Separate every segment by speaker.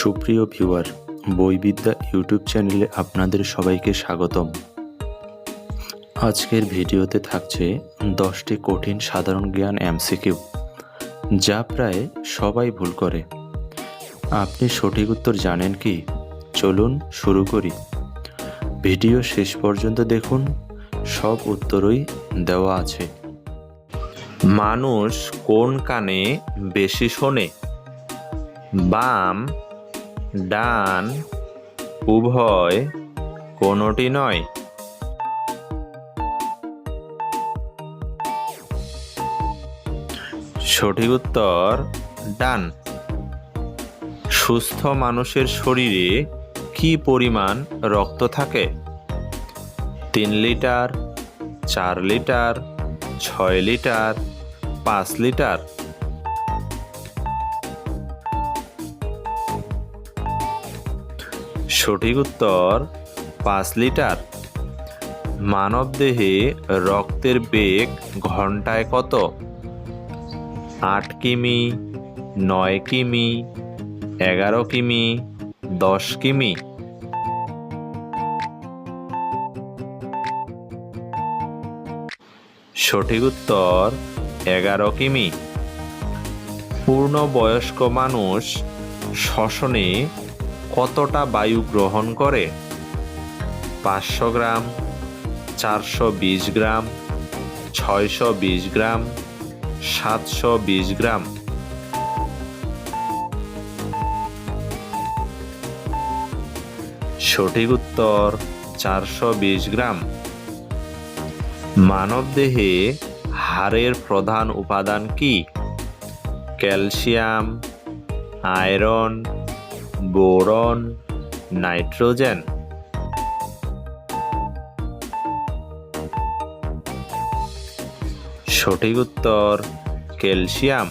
Speaker 1: সুপ্রিয় viewer, বইবিদ্যা YouTube চ্যানেলে আপনাদের সবাইকে স্বাগতম। আজকের ভিডিওতে থাকছে দশটি কঠিন সাধারণ জ্ঞান এমসিকিউ, যা প্রায় সবাই ভুল করে। আপনি সঠিক উত্তর জানেন কি? চলুন শুরু করি। ভিডিও শেষ পর্যন্ত দেখুন, সব উত্তরই দেওয়া আছে। মানুষ কোন কানে বেশি শোনে? বাম ডান, উভয় কোনোটি নয়। সঠিক উত্তর, ডান। সুস্থ মানুষের শরীরে কি পরিমাণ রক্ত থাকে? তিন লিটার, চার লিটার, ছয় লিটার, পাঁচ লিটার। সঠিক উত্তর পাঁচ লিটার। মানবদেহে রক্তের বেগ ঘন্টায় কত? আট কিমি, নয় কিমি, এগারো কিমি, দশ কিমি। সঠিক উত্তর এগারো কিমি। পূর্ণবয়স্ক মানুষ শ্বসনে কতটা বায়ু গ্রহণ করে? পাঁচশো গ্রাম, চারশো বিশ গ্রাম, ছয়শো বিশ গ্রাম, সাতশো বিশ গ্রাম। সঠিক উত্তর, চারশো বিশ গ্রাম। মানবদেহে হাড়ের প্রধান উপাদান কি? Calcium, iron boron, nitrogen. সঠিক উত্তর, ক্যালসিয়াম।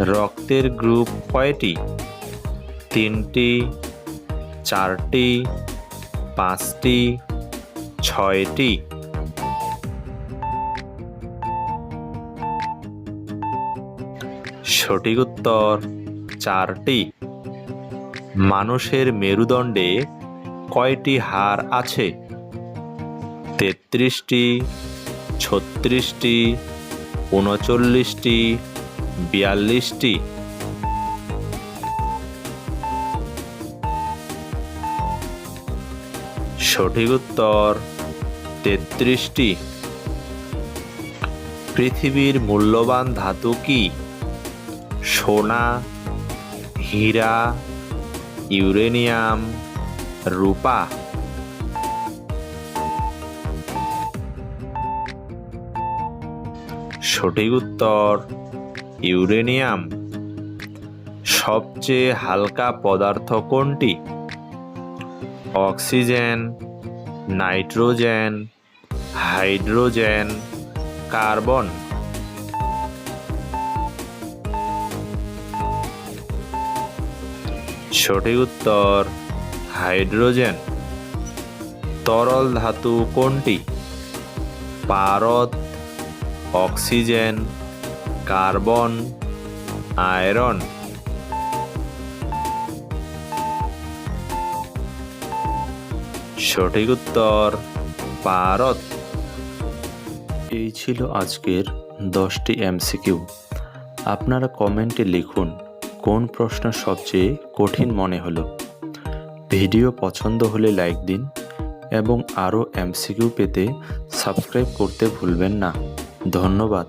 Speaker 1: রক্তের গ্রুপ কয়টি? তিনটি, চারটি, পাঁচটি, ছয়টি। সঠিক উত্তর, চারটি। মানুষের মেরুদণ্ডে কয়টি হাড় আছে? তেত্রিশটি, ছত্রিশটি, উনচল্লিশটি, বিয়াল্লিশটি। সঠিক উত্তর, তেত্রিশটি। পৃথিবীর মূল্যবান ধাতু কি? সোনা, হীরা ইউরেনিয়াম রূপা। সঠিক উত্তর ইউরেনিয়াম। সবচেয়ে হালকা পদার্থ কোনটি? Oxygen nitrogen hydrogen carbon. সঠিক উত্তর হাইড্রোজেন। তরল ধাতু কোনটি? পারদ, অক্সিজেন, কার্বন, আয়রন। সঠিক উত্তর পারদ। এই ছিল আজকের দশটি এমসিকিউ। আপনারা কমেন্টে লিখুন কোন প্রশ্ন সবচেয়ে কঠিন মনে হলো? ভিডিও পছন্দ হলে লাইক দিন এবং আরও এমসিকিউ পেতে সাবস্ক্রাইব করতে ভুলবেন না। ধন্যবাদ।